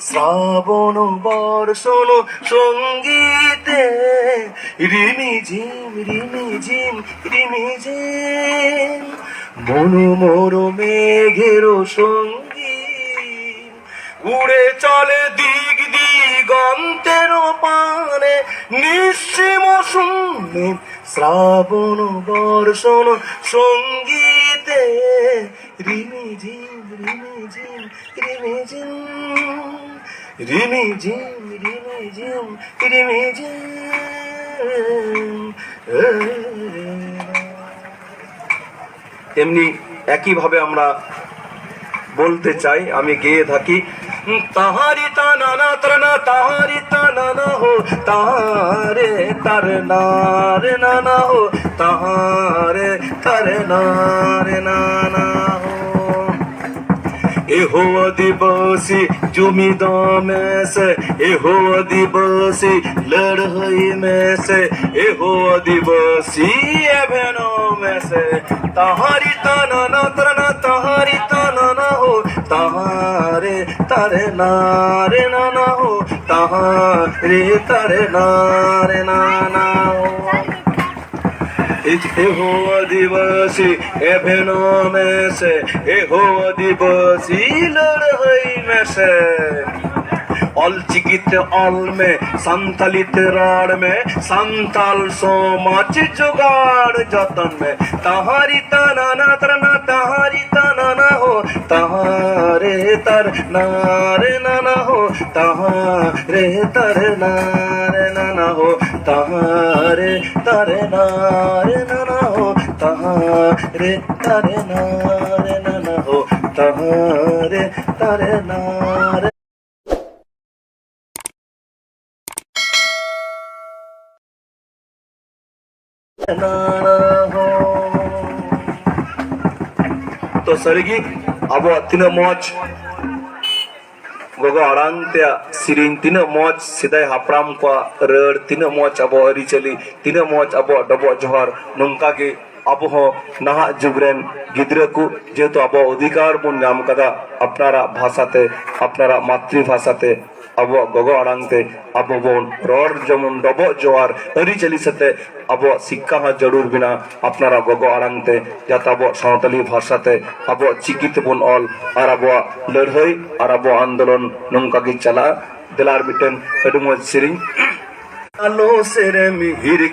শ্রাবণ বর্ষণ সঙ্গীতে, রিমি ঝিম রিমি ঝিম রিমি ঝিম। মনো মোর মেঘের সংগীত, উড়ে চলে দিক দিগন্তের পানে। নিঃসীম শূন্যে শ্রাবণ বর্ষণ সঙ্গীতে রিমি ঝিম রিমি ঝিম রিমি ঝিম। রিমি ঝিম রিমি ঝিম রিমি ঝিম। তেমনি একইভাবে আমরা বলতে চাই, আমি গেয়ে থাকি তাহারি তা নানা ত্রনা তাহারি তা নানা হো, তাহারে তার নারে নানা হো, তাহারে তার নারে নানা এহো আদিবাসী জমিদার में से एहो आदिवासी लड़ाई में से एहो आदिवासी एभेनो में से तहारी तना ना तना तहारी तना ना हो तहारे तारे नारे नाना हो तहारे तारे नारे नाना हो এহোয়া দিবসী এভেনো মেসে এহোয়া দিবসী লড়াই মেসে। অলচিকিতে অলমে, সান্তালিতে রাড়মে, সান্তাল সমাজ জোগাড় যতনমে। তাহারি তানা তানা তাহারি তানা হো, তাহারে তার নারে নানা হো, তাহারে তার নারে নানা হো তাহার তরে নারে নানা হো তাহারে তরে নারে নানা হো তাহারে তরে নারে to sarigi abo tina moj gogo arang te siring tina moj sidai hapram ko ᱟᱲᱟᱝ ᱛᱮᱭᱟᱜ ᱥᱮᱨᱮᱧ ᱛᱤᱱᱟᱹᱜ ᱢᱚᱡᱽ ᱥᱮᱫᱟᱭ ᱦᱟᱯᱲᱟᱢ ᱠᱚᱣᱟᱜ ᱨᱟᱹᱲ ᱛᱤᱱᱟᱹᱜ ᱢᱚᱡᱽ ᱟᱵᱚᱣᱟᱜ ᱟᱹᱨᱤᱪᱟᱹᱞᱤ ᱛᱤᱱᱟᱹᱜ ᱢᱚᱡᱽ ᱟᱵᱚᱣᱟᱜ ᱰᱚᱵᱚᱜ ᱡᱚᱦᱟᱨ ᱱᱚᱝᱠᱟ আবো ᱟᱵᱚ ᱦᱚᱸ ᱱᱟᱦᱟᱜ ᱡᱩᱜᱽ ᱨᱮᱱ ᱜᱤᱫᱽᱨᱟᱹ ᱠᱚ ᱡᱮᱦᱮᱛᱩ ᱟᱵᱚ ᱚᱫᱷᱤᱠᱟᱨ ᱵᱚᱱ ᱧᱟᱢ ᱠᱟᱫᱟ ᱟᱯᱱᱟᱨᱟᱜ ᱵᱷᱟᱥᱟᱛᱮ ᱟᱯᱱᱟᱨᱟᱜ ᱢᱟᱛᱨᱤᱵᱷᱟᱥᱟᱛᱮ ᱟᱵᱚᱣᱟᱜ ᱜᱚᱜᱚ ᱟᱲᱟᱝ ᱛᱮ ᱟᱵᱚ ᱵᱚᱱ ᱨᱚᱲ ᱡᱮᱢᱚᱱ ᱰᱚᱵᱚᱜ ᱡᱚᱣᱟᱨ ᱟᱹᱨᱤᱪᱟᱹᱞᱤ ᱥᱟᱛᱮ ᱟᱵᱚᱣᱟᱜ ᱥᱤᱠᱠᱷᱟ ᱦᱚᱸ ᱡᱟᱹᱨᱩᱲ ᱢᱮᱱᱟᱜᱼᱟ ᱟᱯᱱᱟᱨᱟᱜ ᱜᱚᱜᱚ ᱟᱲᱟᱝ ᱛᱮ ᱡᱟᱛᱮ আᱵᱚᱣᱟᱜ ᱥᱟᱶᱛᱟᱞᱤ ᱵᱷᱟষᱟᱛᱮ ᱟᱵᱚᱣᱟᱜ ᱪᱤᱠᱤ ᱛᱮᱵᱚᱱ ᱚᱞ ᱟᱨ ᱟᱵᱚᱣᱟᱜ ᱞᱟᱹᱲᱦᱟᱹᱭ ᱟᱨ ᱟᱵᱚᱣᱟᱜ ᱟᱱᱫᱳᱞᱚᱱ ᱱᱚᱝᱠᱟ ᱜᱮ ᱪᱟᱞᱟᱜᱼᱟ ᱫᱮᱞᱟᱨ ᱢᱤᱫᱴᱮᱱ ᱟᱹᱰᱤ ᱢᱚᱡᱽ ᱥᱮᱨᱮᱧ আলো সেরে মিহির